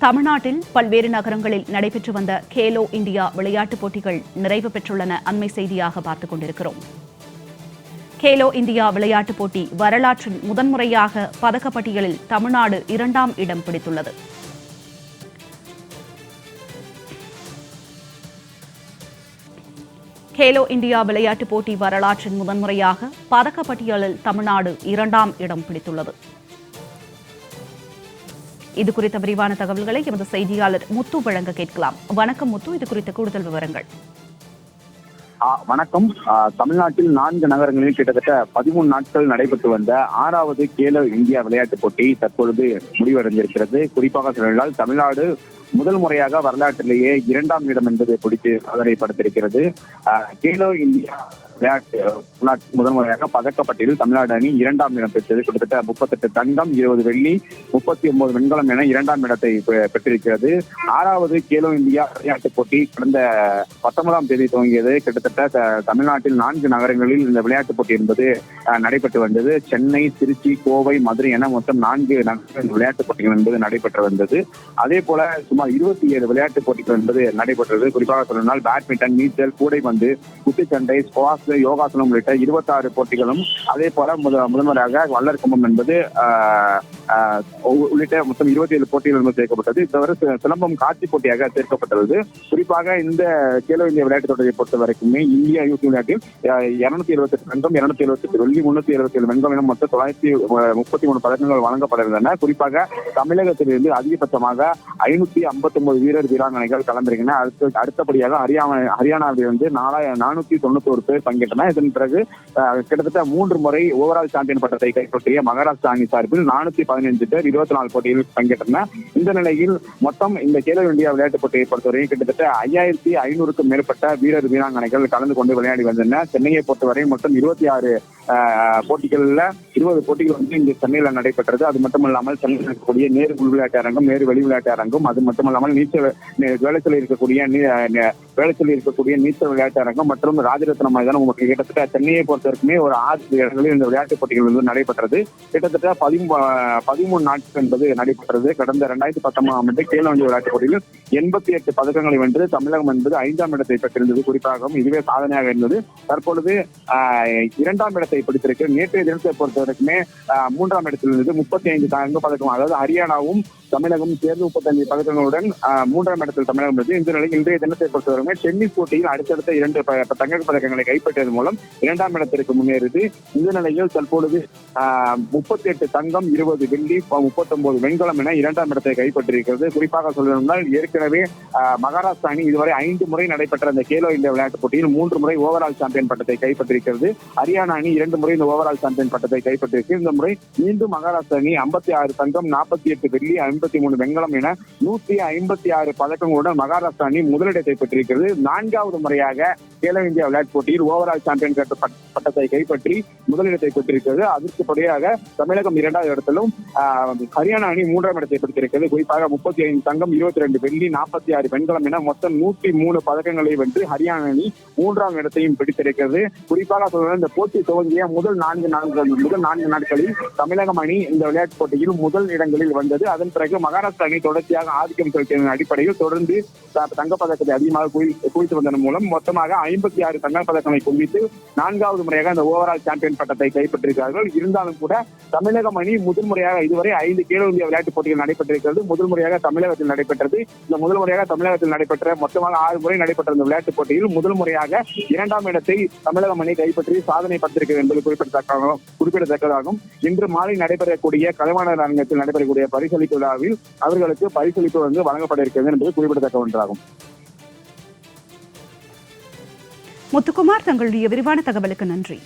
தமிழ்நாட்டில் பல்வேறு நகரங்களில் நடைபெற்று வந்த கேலோ இந்தியா விளையாட்டுப் போட்டிகள் நிறைவு பெற்றுள்ளன. அண்மை செய்தியாக பார்த்துக் கொண்டிருக்கிறோம். கேலோ இந்தியா விளையாட்டுப் போட்டி வரலாற்றில் முதன்முறையாக பதக்கப்பட்டியலில் தமிழ்நாடு இரண்டாம் இடம் பிடித்துள்ளது. கேலோ இந்தியா விளையாட்டுப் போட்டி வரலாற்றின் முதன்முறையாக பதக்கப்பட்டியலில் தமிழ்நாடு இரண்டாம் இடம் பிடித்துள்ளது. இது குறித்த விரிவான தகவல்களை எமது செய்தியாளர் முத்து வழங்க கேட்கலாம். வணக்கம் முத்து இது குறித்த கூடுதல் விவரங்கள். வணக்கம். தமிழ்நாட்டில் நான்கு நகரங்களில் கிட்டத்தட்ட பதிமூணு நாட்கள் நடைபெற்று வந்த ஆறாவது கேலோ இந்தியா விளையாட்டுப் போட்டி தற்பொழுது முடிவடைந்திருக்கிறது. குறிப்பாக சொன்னால் தமிழ்நாடு முதல் முறையாக வரலாற்றிலேயே இரண்டாம் இடம் என்பதை பிடித்து சாதனை படுத்திருக்கிறது கேலோ இந்தியா விளையாட்டு முதல் முறையாக பதக்கப்பட்டியலில் தமிழ்நாடு அணி இரண்டாம் இடம் பெற்றது. கிட்டத்தட்ட முப்பத்தெட்டு தங்கம் இருபது வெள்ளி முப்பத்தி ஒன்பது வெண்கலம் என இரண்டாம் இடத்தை பெற்றிருக்கிறது. ஆறாவது கேலோ இந்தியா விளையாட்டுப் போட்டி கடந்த பத்தொன்பதாம் தேதி துவங்கியது. கிட்டத்தட்ட தமிழ்நாட்டில் நான்கு நகரங்களில் இந்த விளையாட்டுப் போட்டி என்பது அஹ், நடைபெற்று வந்தது. சென்னை திருச்சி கோவை மதுரை என மொத்தம் நான்கு நகரங்களில் விளையாட்டுப் போட்டிகள் என்பது நடைபெற்று வந்தது. அதே போல சுமார் இருபத்தி ஏழு விளையாட்டுப் போட்டிகள் என்பது நடைபெற்றது. குறிப்பாக சொல்லணும்னால் பேட்மிண்டன் நீச்சல் கூடைபந்து குத்துச்சண்டை ஸ்குவாஷ் யோகாசனம் உள்ளிட்ட இருபத்தாறு போட்டிகளும் அதே போல முத முதன்முறையாக வள்ளர் கும்பம் என்பது ஆஹ், உள்ளிட்ட மொத்தம் இருபத்தி ஏழு போட்டிகள் வந்து சேர்க்கப்பட்டது இதுவரை சிலம்பம் காட்சி போட்டியாக சேர்க்கப்பட்டுள்ளது குறிப்பாக இந்த கேலோ இந்தியா விளையாட்டு தொடரை பொறுத்த வரைக்குமே இந்தியா யூத் விளையாட்டில் இருநூத்தி எழுபத்தி எட்டு தங்கம் இருநூத்தி எழுபத்தி எட்டு வெள்ளி முன்னூத்தி எழுபத்தி ஏழு வெண்கம் என மொத்தம் தொள்ளாயிரத்தி முப்பத்தி மூணு பதக்கங்கள் வழங்கப்பட்டிருந்தன. குறிப்பாக தமிழகத்திலிருந்து அதிகபட்சமாக ஐநூத்தி ஐம்பத்தி ஒன்பது வீரர் வீராங்கனைகள் கலந்திருக்கின்றன அடுத்து அடுத்தபடியாக ஹரியானா ஹரியானாவிலிருந்து நாலாயிரம் நானூத்தி தொண்ணூத்தோரு பேர் பங்கேற்றனர். இதன் பிறகு கிட்டத்தட்ட மூன்று முறை ஓவரால் சாம்பியன் பட்டத்தை கைப்பற்றிய மகாராஷ்டிரா அணி சார்பில் நானூத்தி பதினைந்து பேர் இருபத்தி நாலு போட்டியில் பங்கேற்றனர். இந்த நிலையில் மொத்தம் இந்த கேலோ இந்தியா விளையாட்டுப் போட்டியை பொறுத்தவரை கிட்டத்தட்ட ஐயாயிரத்தி ஐநூறுக்கும் மேற்பட்ட வீரர் வீராங்கனைகள் கலந்து கொண்டு விளையாடி வந்தனர். சென்னையை பொறுத்தவரை மொத்தம் இருபத்தி ஆறு போட்டிகள்ல இருபது போட்டிகள் வந்து இங்கு சென்னையில நடைபெற்றது. அது மட்டுமல்லாமல் சென்னையில் இருக்கக்கூடிய நேரு உள் விளையாட்டு அரங்கம் நேரு வெளி விளையாட்டு அரங்கம் அது மட்டும் இல்லாமல் நீச்சல் நே- இருக்கக்கூடிய நீ- இருக்கக்கூடிய நீச்சல் விளையாட்டு அரங்கம் மற்றும் ராஜரத்ன மைதானம் உங்களுக்கு கிட்டத்தட்ட சென்னையை பொறுத்தவரைக்குமே ஒரு ஆறு இடங்களில் இந்த விளையாட்டுப் போட்டிகள் வந்து நடைபெற்றது. கிட்டத்தட்ட பதிமூ பதிமூணு நாட்கள் என்பது நடைபெற்றது. கடந்த இரண்டாயிரத்தி பத்தொன்பதாம் ஆண்டு கேலோ விளையாட்டுப் போட்டியில் எண்பத்தி எட்டு பதக்கங்களை வென்று தமிழகம் என்பது ஐந்தாம் இடத்தை பெற்றிருந்தது. குறிப்பாகவும் இதுவே சாதனையாக இருந்தது. தற்பொழுது இரண்டாம் இடத்தை பிடித்திருக்கு நேற்றைய தினத்தை பொறுத்த வரைக்குமே மூன்றாம் இடத்தில் இருந்தது முப்பத்தி ஐந்து தங்க பதக்கம் அதாவது ஹரியானாவும் தமிழகம் சேர்ந்து முப்பத்தஞ்சு பதக்கங்களுடன் மூன்றாம் இடத்தில் தமிழகம் இருந்தது இந்த நிலையில் இன்றைய தினத்தை பொறுத்தவரைக்குமே டென்னிஸ் போட்டியில் அடுத்தடுத்த இரண்டு தங்க பதக்கங்களை கைப்பற்றியது மூலம் இரண்டாம் இடத்திற்கு முன்னேறுது இந்த நிலையில் தற்பொழுது முப்பத்தி எட்டு தங்கம் இருபது வெள்ளி முப்பத்தி ஒன்பது வெண்கலம் என இரண்டாம் இடத்தை கைப்பற்றியிருக்கிறது. குறிப்பாக சொல்லணும்னால் ஏற்கனவே மகாராஷ்டிரா அணி இதுவரை ஐந்து முறை நடைபெற்ற அந்த கேலோ இந்தியா விளையாட்டுப் போட்டியில் மூன்று முறை ஓவரால் சாம்பியன் பட்டத்தை கைப்பற்றியிருக்கிறது. ஹரியானா அணி இரண்டு இரண்டு முறை இந்த ஓவரால் சாம்பியன் பட்டத்தை கைப்பற்றியிருக்கு இந்த முறை மீண்டும் மகாராஷ்டிரா அணி ஐம்பத்தி ஆறு தங்கம் நாற்பத்தி எட்டு வெள்ளி ஐம்பத்தி மூணு வெங்கலம் என நூத்தி ஐம்பத்தி ஆறு பதக்கங்களுடன் மகாராஷ்டிரா அணி முதலிடத்தை பெற்றிருக்கிறது. நான்காவது முறையாக கேலோ இந்தியா விளையாட்டு போட்டியில் ஓவரால் சாம்பியன் பட்டத்தை கைப்பற்றி முதலிடத்தை பெற்றிருக்கிறது. அதற்கு படியாக தமிழகம் இரண்டாவது இடத்திலும் ஹரியானா அணி மூன்றாம் இடத்தை பெற்றிருக்கிறது. குறிப்பாக முப்பத்தி ஐந்து தங்கம் இருபத்தி ரெண்டு வெள்ளி நாற்பத்தி ஆறு வெண்கலம் என மொத்தம் நூற்றி மூணு பதக்கங்களை வென்று ஹரியானா அணி மூன்றாம் இடத்தையும் பிடித்திருக்கிறது. குறிப்பாக சொல்ல இந்த போட்டி துவங்க துவங்கிய முதல் நான்கு நாட்கள் முதல் நான்கு நாட்களில் தமிழக அணி இந்த விளையாட்டுப் போட்டியில் முதல் இடங்களில் வந்தது. அதன் பிறகு மகாராஷ்டிரா அணி தொடர்ச்சியாக ஆதிக்கம் செலுத்தியதன் அடிப்படையில் தொடர்ந்து தங்கப்பதக்கத்தை அதிகமாக குவித்து வந்ததன் மூலம் மொத்தமாக ஐம்பத்தி ஆறு தங்கப்பதக்கங்களை குவித்து நான்காவது முறையாக இந்த ஓவரால் சாம்பியன் பட்டத்தை கைப்பற்றிருக்கிறார்கள். இருந்தாலும் கூட தமிழக அணி முதல் முறையாக இதுவரை ஐந்து கேலோ இந்தியா விளையாட்டுப் போட்டிகள் நடைபெற்றிருக்கிறது. முதல் முறையாக தமிழகத்தில் நடைபெற்றது. இந்த முதல் முறையாக தமிழகத்தில் நடைபெற்ற மொத்தமாக ஆறு முறை நடைபெற்ற இந்த விளையாட்டுப் போட்டியில் முதல் முறையாக இரண்டாம் இடத்தை தமிழக அணி கைப்பற்றி சாதனை படுத்திருக்கிறது. என்பது குறிப்பிடத்தக்கதாகும் குறிப்பிடத்தக்கதாகும் இன்று மாலை நடைபெறக்கூடிய கலைவாணர் அரங்கத்தில் நடைபெறக்கூடிய பரிசளிப்பு விழாவில் அவர்களுக்கு பரிசளிப்பு வந்து வழங்கப்பட இருக்கிறது என்பது குறிப்பிடத்தக்க ஒன்றாகும். முத்துக்குமார் தங்களுடைய விரிவான தகவலுக்கு நன்றி.